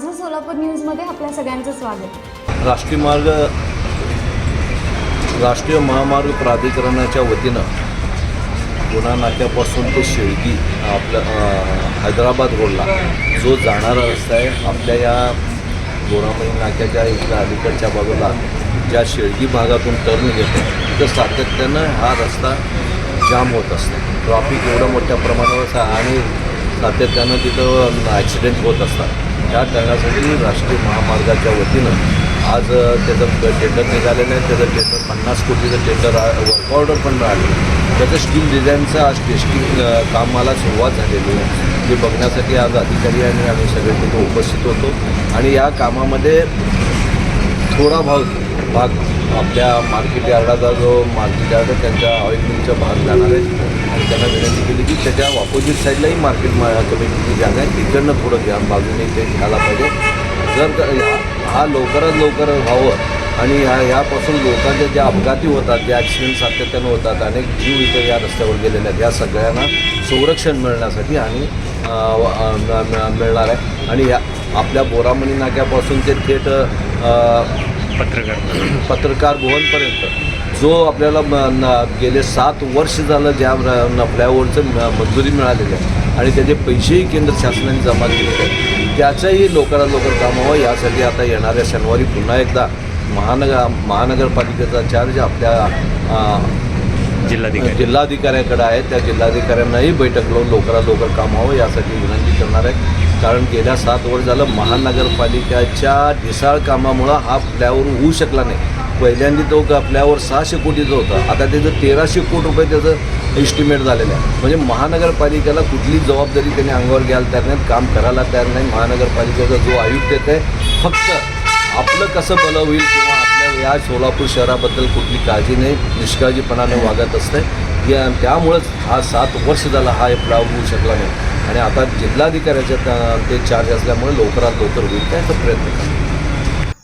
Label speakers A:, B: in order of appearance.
A: सोलापूर न्यूजमध्ये आपल्या सगळ्यांचं स्वागत.
B: राष्ट्रीय मार्ग राष्ट्रीय महामार्ग प्राधिकरणाच्या वतीनं पुणा नाक्यापासून ते शेळगी आपल्या हैदराबाद रोडला जो जाणारा रस्ता आहे आपल्या या गोरामणी नाक्याच्या इथल्या अलीकडच्या बाजूला ज्या शेळगी भागातून टर्न घेतो तिथं सातत्यानं हा रस्ता जाम होत असतो. ट्रॉफिक एवढं मोठ्या प्रमाणावर आणि सातत्यानं तिथं ॲक्सिडेंट होत असतात. त्या कारणासाठी राष्ट्रीय महामार्गाच्या वतीनं आज त्याचं टेंडर निघालेलं आहे. त्याचं टेंडर पन्नास कोटीचं टेंडर वर्क ऑर्डर पण राहिलं. त्याचं स्टील डिझाईनचं आज टेस्टिंग कामाला सुरुवात झालेली आहे. ते बघण्यासाठी आज अधिकारी आणि आम्ही सगळे तिथे उपस्थित होतो. आणि या कामामध्ये थोडा भाग भाग आपल्या मार्केट यार्डाचा जो मार्केट यार्ड त्यांच्या ऑइल मिलचा भाग जाणार आहे. आणि त्यांना विनंती केली की त्याच्या ऑपोजिट साईडलाही मार्केट मा कमिटीची जागा आहे तिकडनं थोडं घ्या. बाजूने ते घ्यायला पाहिजे. जर का ह्या- हा लवकरात लवकर व्हावं आणि ह्या ह्यापासून लोकांचे जे अपघाती होतात जे ॲक्सिडेंट सातत्यानं होतात अनेक जीव इथे या रस्त्यावर गेलेले आहेत. या सगळ्यांना संरक्षण मिळण्यासाठी आणि मिळणार आहे. आणि या आपल्या बोरामणी नाक्यापासून ते थेट
C: पत्रकार.
B: पत्रकार भवनपर्यंत. जो आपल्याला म- न- गेले सात वर्ष झालं ज्या फ्लायओव्हरचं मंजुरी मिळालेली आहे आणि त्याचे पैसेही केंद्र शासनाने जमा केलेले आहेत. त्याचंही लवकरात लवकर काम व्हावं यासाठी आता येणाऱ्या शनिवारी पुन्हा एकदा महानगर महानगरपालिकेचा चार्ज आपल्या
C: जिल्हाधिकारी.
B: जिल्हाधिकाऱ्याकडे आहे. त्या जिल्हाधिकाऱ्यांनाही बैठक लावून लवकरात लवकर काम व्हावं यासाठी विनंती करणार आहे कारण गेल्या सात वर्ष झालं महानगरपालिकेच्या ढिसाळ कामामुळं हा फ्लायओव्हर होऊ शकला नाही. पहिल्यांदा तो आपल्यावर सहाशे कोटीचा होता. आता त्याचं तेराशे कोटी रुपये त्याचं एस्टिमेट झालेलं आहे. म्हणजे महानगरपालिकेला कुठली जबाबदारी त्यांनी अंगावर घ्यायला तयार नाहीत काम करायला तयार नाही महानगरपालिकेचा जो आयुक्त येत आहे फक्त आपलं कसं भलं होईल किंवा आपल्या या सोलापूर शहराबद्दल कुठली काळजी नाही निष्काळजीपणाने वागत असते या त्यामुळंच हा सात वर्ष झाला हा प्राव होऊ शकला नाही. आणि आता जिल्हाधिकाऱ्याच्या त्या- ते चार्ज असल्यामुळे लवकरात लवकर होईल त्याचा प्रयत्न करा.